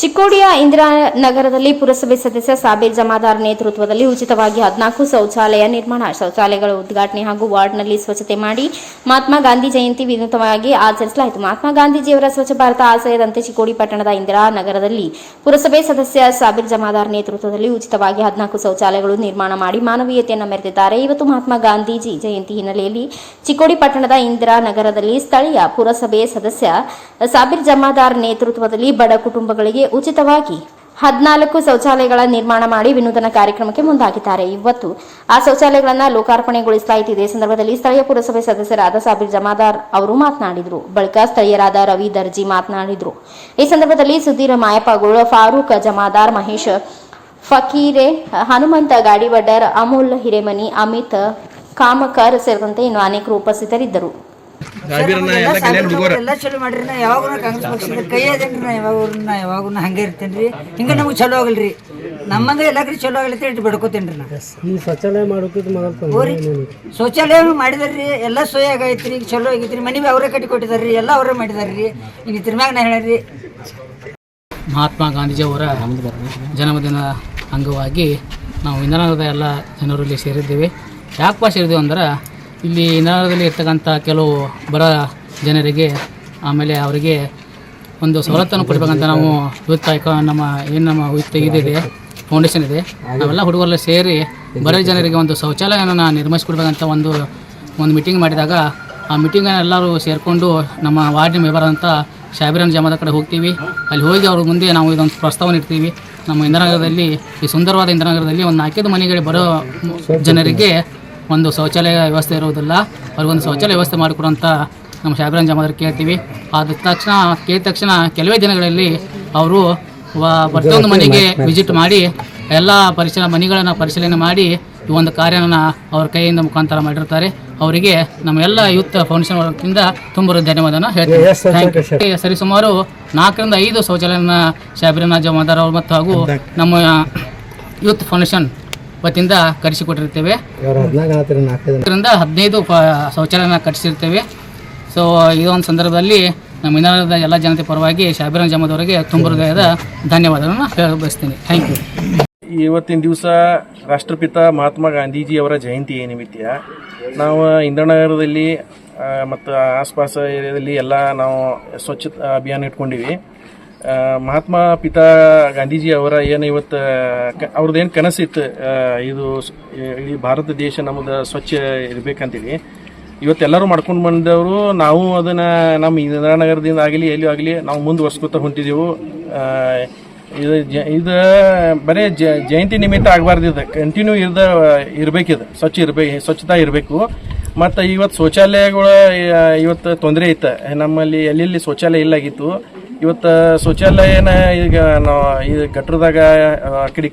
ಚಿಕ್ಕೋಡಿಯ ಇಂದಿರಾನಗರದಲ್ಲಿ ಪುರಸಭೆ ಸದಸ್ಯ ಸಾಬೀರ್ ಜಮಾದಾರ್ ನೇತೃತ್ವದಲ್ಲಿ ಉಚಿತವಾಗಿ ಹದಿನಾಲ್ಕು ಶೌಚಾಲಯ ನಿರ್ಮಾಣ ಶೌಚಾಲಯಗಳ ಉದ್ಘಾಟನೆ ಹಾಗೂ ವಾರ್ಡ್ನಲ್ಲಿ ಸ್ವಚ್ಛತೆ ಮಾಡಿ ಮಹಾತ್ಮ ಗಾಂಧಿ ಜಯಂತಿ ವಿನೂತನವಾಗಿ ಆಚರಿಸಲಾಯಿತು. ಮಹಾತ್ಮ ಗಾಂಧೀಜಿಯವರ ಸ್ವಚ್ಛ ಭಾರತ ಆಶಯದಂತೆ ಚಿಕ್ಕೋಡಿ ಪಟ್ಟಣದ ಇಂದಿರಾನಗರದಲ್ಲಿ ಪುರಸಭೆ ಸದಸ್ಯ ಸಾಬೀರ್ ಜಮಾದಾರ್ ನೇತೃತ್ವದಲ್ಲಿ ಉಚಿತವಾಗಿ ಹದಿನಾಲ್ಕು ಶೌಚಾಲಯಗಳು ನಿರ್ಮಾಣ ಮಾಡಿ ಮಾನವೀಯತೆಯನ್ನು ಮೆರೆದಿದ್ದಾರೆ. ಇವತ್ತು ಮಹಾತ್ಮ ಗಾಂಧೀಜಿ ಜಯಂತಿ ಹಿನ್ನೆಲೆಯಲ್ಲಿ ಚಿಕ್ಕೋಡಿ ಪಟ್ಟಣದ ಇಂದಿರಾನಗರದಲ್ಲಿ ಸ್ಥಳೀಯ ಪುರಸಭೆ ಸದಸ್ಯ ಸಾಬೀರ್ ಜಮಾದಾರ್ ನೇತೃತ್ವದಲ್ಲಿ ಬಡ ಕುಟುಂಬಗಳಿಗೆ ಉಚಿತವಾಗಿ ಹದಿನಾಲ್ಕು ಶೌಚಾಲಯಗಳ ನಿರ್ಮಾಣ ಮಾಡಿ ವಿನೂತನ ಕಾರ್ಯಕ್ರಮಕ್ಕೆ ಮುಂದಾಗಿದ್ದಾರೆ. ಇವತ್ತು ಆ ಶೌಚಾಲಯಗಳನ್ನು ಲೋಕಾರ್ಪಣೆಗೊಳಿಸಲಾಯಿತು ಇದೇ ಸಂದರ್ಭದಲ್ಲಿ ಸ್ಥಳೀಯ ಪುರಸಭೆ ಸದಸ್ಯರಾದ ಸಾಬೀರ್ ಜಮಾದಾರ್ ಅವರು ಮಾತನಾಡಿದರು. ಬಳಿಕ ಸ್ಥಳೀಯರಾದ ರವಿ ದರ್ಜಿ ಮಾತನಾಡಿದರು. ಈ ಸಂದರ್ಭದಲ್ಲಿ ಸುಧೀರ್ ಮಾಯಪ್ಪಗೋಳ, ಫಾರೂಕ್ ಜಮಾದಾರ್, ಮಹೇಶ್ ಫಕೀರೆ, ಹನುಮಂತ ಗಾಡಿವಡ್ಡರ್, ಅಮೂಲ್ ಹಿರೇಮನಿ, ಅಮಿತ್ ಕಾಮಕರ್ ಸೇರಿದಂತೆ ಇನ್ನು ಅನೇಕರು ಉಪಸ್ಥಿತರಿದ್ದರು. ಸಾಬೀರನ್ನ ಎಲ್ಲ ಕಲ್ಯಾಣ ಹುಡುಗರ. ಎಲ್ಲ ಚಲೋ ಮಾಡ್ರಿ ನಾ ಯಾವಾಗೂ ಕಾಂಗ್ರೆಸ್ ಪಕ್ಷದ ಕೈ ಅದೇನ್ರಿ ನಾ ಯಾವಾಗ ನಾ ಯಾವಾಗೂ ಹಂಗೆ ಇರ್ತೇನೆ ರೀ ಹಿಂಗೆ ನಮಗೆ ಚಲೋ ಆಗಲ್ರಿ. ನಮ್ಮಂಗ ಎಲ್ಲ ಕಡೆ ಚಲೋ ಆಗಲಿ ಇಟ್ಟು ಬಡ್ಕೋತೇನೆ ರೀ ನಾ. ಈ ಶೌಚಾಲಯ ಮಾಡೋಕ್ಕಿಂತ ಮೊದಲು ಹೋರಿ. ಶೌಚಾಲಯ ಮಾಡಿದಾರ್ರಿ ಎಲ್ಲ ಸೋಯ್ ಆಗೈತ್ರಿ ಈಗ ಚಲೋ ಆಗೈತ್ರಿ ಮನೆ ಬಿ ಅವರೇ ಕಟ್ಟಿ ಕೊಟ್ಟಿದಾರ್ರಿ ಎಲ್ಲ ಅವರೇ ಮಾಡಿದಾರ್ರಿ. ಈಗ ತಿರ್ಮ್ಯಾಗ ನಾ ಹೇಳ್ರಿ. ಮಹಾತ್ಮ ಗಾಂಧೀಜಿಯವರ ಜನ್ಮದಿನ ಅಂಗವಾಗಿ ನಾವು ಇಂಧನದ ಎಲ್ಲ ಜನರಲ್ಲಿ ಇಲ್ಲಿ ಸೇರಿದ್ದೇವೆ ಯಾಕಪ್ಪ ಸೇರಿದ್ದೇವೆ ಅಂದ್ರೆ ಇಲ್ಲಿ ನಗರದಲ್ಲಿ ಇರ್ತಕ್ಕಂಥ ಕೆಲವು ಬಡ ಜನರಿಗೆ, ಆಮೇಲೆ ಅವರಿಗೆ ಒಂದು ಸವಲತ್ತನ್ನು ಕೊಡಬೇಕಂತ ನಾವು ಯುವತ್ ನಮ್ಮ ಏನು ನಮ್ಮ ಯೂತ್ ಇದಿದೆ ಫೌಂಡೇಶನ್ ಇದೆ. ನಾವೆಲ್ಲ ಹುಡುಗರೆಲ್ಲ ಸೇರಿ ಬಡ ಜನರಿಗೆ ಒಂದು ಶೌಚಾಲಯವನ್ನು ನಿರ್ಮಿಸ್ಕೊಡ್ಬೇಕಂತ ಒಂದು ಒಂದು ಮೀಟಿಂಗ್ ಮಾಡಿದಾಗ ಆ ಮೀಟಿಂಗನ್ನು ಎಲ್ಲರೂ ಸೇರಿಕೊಂಡು ನಮ್ಮ ವಾರ್ಡ್ ಮೆಂಬರ್ ಅಂತ ಶಾಬಿರನ್ ಜಮಾದ ಕಡೆ ಹೋಗ್ತೀವಿ. ಅಲ್ಲಿ ಹೋಗಿ ಅವ್ರ ಮುಂದೆ ನಾವು ಇದೊಂದು ಪ್ರಸ್ತಾವನೆ ಇಡ್ತೀವಿ. ನಮ್ಮ ಇಂದಿರಾನಗರದಲ್ಲಿ, ಈ ಸುಂದರವಾದ ಇಂದಿರಾನಗರದಲ್ಲಿ ಒಂದು ನಾಲ್ಕೈದು ಮನೆಗಳಿಗೆ ಬರೋ ಜನರಿಗೆ ಒಂದು ಶೌಚಾಲಯ ವ್ಯವಸ್ಥೆ ಇರುವುದಿಲ್ಲ ಅವ್ರಿಗೊಂದು ಶೌಚಾಲಯ ವ್ಯವಸ್ಥೆ ಮಾಡಿಕೊಡುವಂಥ ನಮ್ಮ ಶಾಬಿರನ್ ಜಮಾದಾರ್ ಕೇಳ್ತೀವಿ. ಆದ ತಕ್ಷಣ ಕೇಳಿದ ತಕ್ಷಣ ಕೆಲವೇ ದಿನಗಳಲ್ಲಿ ಅವರು ವ- ಪ್ರತಿಯೊಂದು ಮನೆಗೆ ವಿಸಿಟ್ ಮಾಡಿ ಎಲ್ಲ ಪರಿಶೀಲ ಮನೆಗಳನ್ನು ಪರಿಶೀಲನೆ ಮಾಡಿ ಈ ಒಂದು ಕಾರ್ಯನ ಅವ್ರ ಕೈಯಿಂದ ಮುಖಾಂತರ ಮಾಡಿರ್ತಾರೆ. ಅವರಿಗೆ ನಮ್ಮ ಎಲ್ಲ ಯೂತ್ ಫೌಂಡೇಶನ್ ವರ್ಗದಿಂದ ತುಂಬ ಧನ್ಯವಾದನ ಹೇಳ್ತೀನಿ. ಸರಿಸುಮಾರು. ಸರಿ ಸುಮಾರು ನಾಲ್ಕರಿಂದ ಐದು ಶೌಚಾಲಯನ ಶಾಬರಿನ ಜಮಾದಾರ್ ಅವರು ಮತ್ತು ಹಾಗೂ ನಮ್ಮ ಯೂತ್ ಫೌಂಡೇಶನ್ ವತಿಯಿಂದ ಕರೆಸಿಕೊಟ್ಟಿರ್ತೇವೆ ಇದರಿಂದ ಹದಿನೈದು ಪ ಶೌಚಾಲಯನ ಕಟ್ಟಿಸಿರ್ತೇವೆ ಸೊ ಇದೊಂದು ಸಂದರ್ಭದಲ್ಲಿ ನಮ್ಮ ಇನ್ನಾರದ ಎಲ್ಲ ಜನತೆ ಪರವಾಗಿ ಶಾಬಿರನ್ ಜಮದವರಿಗೆ ಅವರಿಗೆ ತುಂಬ ಹೃದಯದ ಧನ್ಯವಾದಗಳನ್ನು ಹೇಳ ಬಯಸ್ತೀನಿ ಥ್ಯಾಂಕ್ ಯು ಇವತ್ತಿನ ದಿವಸ ರಾಷ್ಟ್ರಪಿತ ಮಹಾತ್ಮ ಗಾಂಧೀಜಿ ಅವರ ಜಯಂತಿ ನಿಮಿತ್ತ ನಾವು ಇಂದ್ರನಗರದಲ್ಲಿ ಮತ್ತು ಆಸ್ಪಾಸ ಏರಿಯಾದಲ್ಲಿ ಎಲ್ಲ ನಾವು ಸ್ವಚ್ಛತಾ ಅಭಿಯಾನ ಇಟ್ಕೊಂಡಿವಿ. ಮಹಾತ್ಮ ಪಿತಾ ಗಾಂಧೀಜಿ ಅವರ ಏನು ಇವತ್ತು ಕ ಅವ್ರದ್ದೇನು ಕನಸಿತ್ತು ಇದು ಇಡೀ ಭಾರತ ದೇಶ ನಮ್ದು ಸ್ವಚ್ಛ ಇರಬೇಕಂತೇಳಿ ಇವತ್ತೆಲ್ಲರೂ ಮಾಡ್ಕೊಂಡು ಬಂದವರು, ನಾವು ಅದನ್ನು ನಮ್ಮ ಇಂದಿರಾನಗರದಿಂದ ಆಗಲಿ ಎಲ್ಲಿ ಆಗಲಿ, ನಾವು ಮುಂದುವರ್ಸ್ಕೊತ ಹೊಂಟಿದ್ದೆವು ಇದು ಜ, ಇದು ಬರೀ ಜ, ಜಯಂತಿ ನಿಮಿತ್ತ ಆಗಬಾರ್ದು ಇದು. ಕಂಟಿನ್ಯೂ ಇರ್ದ ಇರಬೇಕಿದು ಸ್ವಚ್ಛ ಇರಬೇಕು ಸ್ವಚ್ಛತಾ ಇರಬೇಕು. ಮತ್ತು ಇವತ್ತು ಶೌಚಾಲಯಗಳು ಇವತ್ತು ತೊಂದರೆ ಇತ್ತು. ನಮ್ಮಲ್ಲಿ ಎಲ್ಲೆಲ್ಲಿ ಶೌಚಾಲಯ ಇಲ್ಲಾಗಿತ್ತು ಇವತ್ತು ಶೌಚಾಲಯನ ಈಗ ನಾವು ಈ ಗಟ್ರದಾಗ ಆ ಕಡೆ ಕಡೆ